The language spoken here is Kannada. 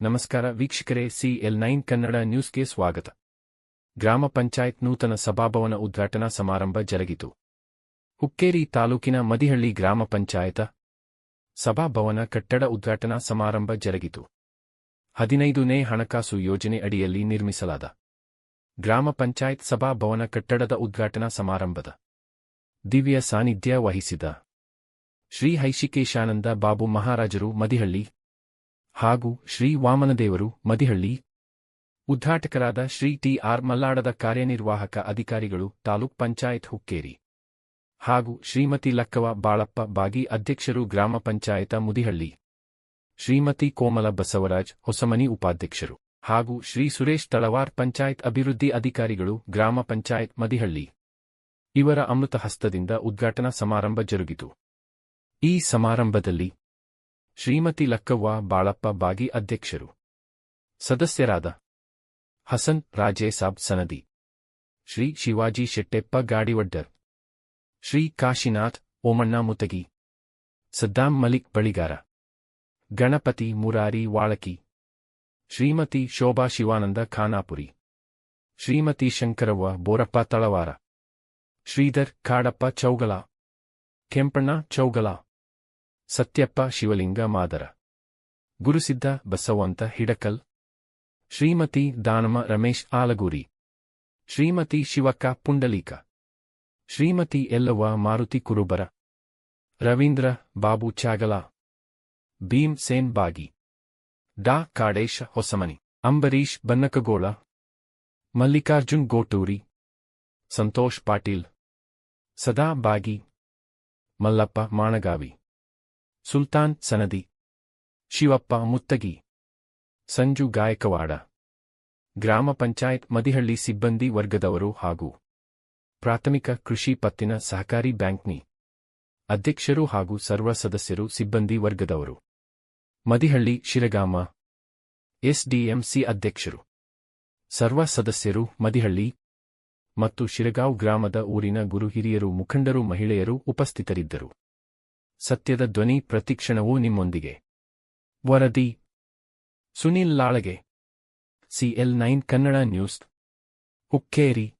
ನಮಸ್ಕಾರ ವೀಕ್ಷಕರೇ, ಸಿಎಲ್ ನೈನ್ ಕನ್ನಡ ನ್ಯೂಸ್ಗೆ ಸ್ವಾಗತ. ಗ್ರಾಮ ಪಂಚಾಯತ್ ನೂತನ ಸಭಾಭವನ ಉದ್ಘಾಟನಾ ಸಮಾರಂಭ ಜರುಗಿತು. ಹುಕ್ಕೇರಿ ತಾಲೂಕಿನ ಮದಿಹಳ್ಳಿ ಗ್ರಾಮ ಪಂಚಾಯತ ಸಭಾಭವನ ಕಟ್ಟಡ ಉದ್ಘಾಟನಾ ಸಮಾರಂಭ ಜರುಗಿತು. ಹದಿನೈದನೇ ಹಣಕಾಸು ಯೋಜನೆ ಅಡಿಯಲ್ಲಿ ನಿರ್ಮಿಸಲಾದ ಗ್ರಾಮ ಪಂಚಾಯತ್ ಸಭಾಭವನ ಕಟ್ಟಡದ ಉದ್ಘಾಟನಾ ಸಮಾರಂಭದ ದಿವ್ಯ ಸಾನ್ನಿಧ್ಯ ವಹಿಸಿದ ಶ್ರೀ ಹೈಶಿಕೇಶಾನಂದ ಬಾಬು ಮಹಾರಾಜರು ಮದಿಹಳ್ಳಿ ಹಾಗೂ ಶ್ರೀ ವಾಮನದೇವರು ಮದಿಹಳ್ಳಿ. ಉದ್ಘಾಟಕರಾದ ಶ್ರೀ ಟಿ ಆರ್ ಮಲ್ಲಾಡದ ಕಾರ್ಯನಿರ್ವಾಹಕ ಅಧಿಕಾರಿಗಳು ತಾಲೂಕ್ ಪಂಚಾಯತ್ ಹುಕ್ಕೇರಿ ಹಾಗೂ ಶ್ರೀಮತಿ ಲಕ್ಕವ ಬಾಳಪ್ಪ ಬಾಗಿ ಅಧ್ಯಕ್ಷರು ಗ್ರಾಮ ಪಂಚಾಯತ ಮುದಿಹಳ್ಳಿ. ಶ್ರೀಮತಿ ಕೋಮಲ ಬಸವರಾಜ್ ಹೊಸಮನಿ ಉಪಾಧ್ಯಕ್ಷರು. ಹಾಗೂ ಶ್ರೀ ಸುರೇಶ್ ತಳವಾರ್ ಪಂಚಾಯತ್ ಅಭಿವೃದ್ಧಿ ಅಧಿಕಾರಿಗಳು ಗ್ರಾಮ ಪಂಚಾಯತ್ ಮದಿಹಳ್ಳಿ. ಇವರ ಅಮೃತ ಹಸ್ತದಿಂದ ಉದ್ಘಾಟನಾ ಸಮಾರಂಭ ಜರುಗಿತು. ಈ ಸಮಾರಂಭದಲ್ಲಿ ಶ್ರೀಮತಿ ಲಕ್ಕವ್ವ ಬಾಳಪ್ಪ ಬಾಗಿ ಅಧ್ಯಕ್ಷರು. ಸದಸ್ಯರಾದ ಹಸನ್ ರಾಜೇಸಾಬ್ ಸನದಿ. ಶ್ರೀ ಶಿವಾಜಿ ಶೆಟ್ಟೆಪ್ಪ ಗಾಡಿವಡ್ಡರ್. ಶ್ರೀ ಕಾಶಿನಾಥ್ ಓಮಣ್ಣ ಮುತಗಿ. ಸದ್ದಾಂ ಮಲಿಕ್ ಬಳಿಗಾರ. ಗಣಪತಿ ಮುರಾರಿ ವಾಳಕಿ. ಶ್ರೀಮತಿ ಶೋಭಾ ಶಿವಾನಂದ ಖಾನಾಪುರಿ. ಶ್ರೀಮತಿ ಶಂಕರವ್ವ ಬೋರಪ್ಪ ತಳವಾರ. ಶ್ರೀಧರ್ ಕಾಡಪ್ಪ ಚೌಗಲ. ಕೆಂಪಣ್ಣ ಚೌಗಲ. ಸತ್ಯಪ್ಪ ಶಿವಲಿಂಗ ಮಾದರ. ಗುರುಸಿದ್ದ ಬಸವಂತ ಹಿಡಕಲ್. ಶ್ರೀಮತಿ ದಾನಮ ರಮೇಶ್ ಆಲಗೂರಿ. ಶ್ರೀಮತಿ ಶಿವಕ್ಕ ಪುಂಡಲೀಕ. ಶ್ರೀಮತಿ ಎಲ್ಲವ್ವ ಮಾರುತಿ ಕುರುಬರ. ರವೀಂದ್ರ ಬಾಬು ಚಾಗಲ. ಭೀಮ್ ಸೇನ್ ಬಾಗಿ. ಡಾ ಕಾಡೇಶ ಹೊಸಮನಿ ಅಂಬರೀಶ್ ಬನ್ನಕಗೋಳ, ಮಲ್ಲಿಕಾರ್ಜುನ್ ಗೋಟೂರಿ, ಸಂತೋಷ್ ಪಾಟೀಲ್, ಸದಾ ಬಾಗಿ, ಮಲ್ಲಪ್ಪ ಮಾಣಗಾವಿ, ಸುಲ್ತಾನ್ ಸನದಿ, ಶಿವಪ್ಪ ಮುತ್ತಗಿ, ಸಂಜು ಗಾಯಕವಾಡ, ಗ್ರಾಮ ಪಂಚಾಯತ್ ಮದಿಹಳ್ಳಿ ಸಿಬ್ಬಂದಿ ವರ್ಗದವರು ಹಾಗೂ ಪ್ರಾಥಮಿಕ ಕೃಷಿ ಪತ್ತಿನ ಸಹಕಾರಿ ಬ್ಯಾಂಕ್ನಿ ಅಧ್ಯಕ್ಷರು ಹಾಗೂ ಸರ್ವ ಸದಸ್ಯರು ಸಿಬ್ಬಂದಿ ವರ್ಗದವರು. ಮದಿಹಳ್ಳಿ ಶಿರಗಾಮ ಎಸ್ಡಿಎಂಸಿ ಅಧ್ಯಕ್ಷರು. ಸರ್ವ ಸದಸ್ಯರು ಮದಿಹಳ್ಳಿ ಮತ್ತು ಶಿರಗಾಂವ್ ಗ್ರಾಮದ ಊರಿನ ಗುರು ಹಿರಿಯರು, ಮುಖಂಡರು, ಮಹಿಳೆಯರು ಉಪಸ್ಥಿತರಿದ್ದರು. ಸತ್ಯದ ಧ್ವನಿ ಪ್ರತಿಕ್ಷಣವೂ ನಿಮ್ಮೊಂದಿಗೆ. ವರದಿ Sunil Lalage, CL nine Kannada news, Hukkeri.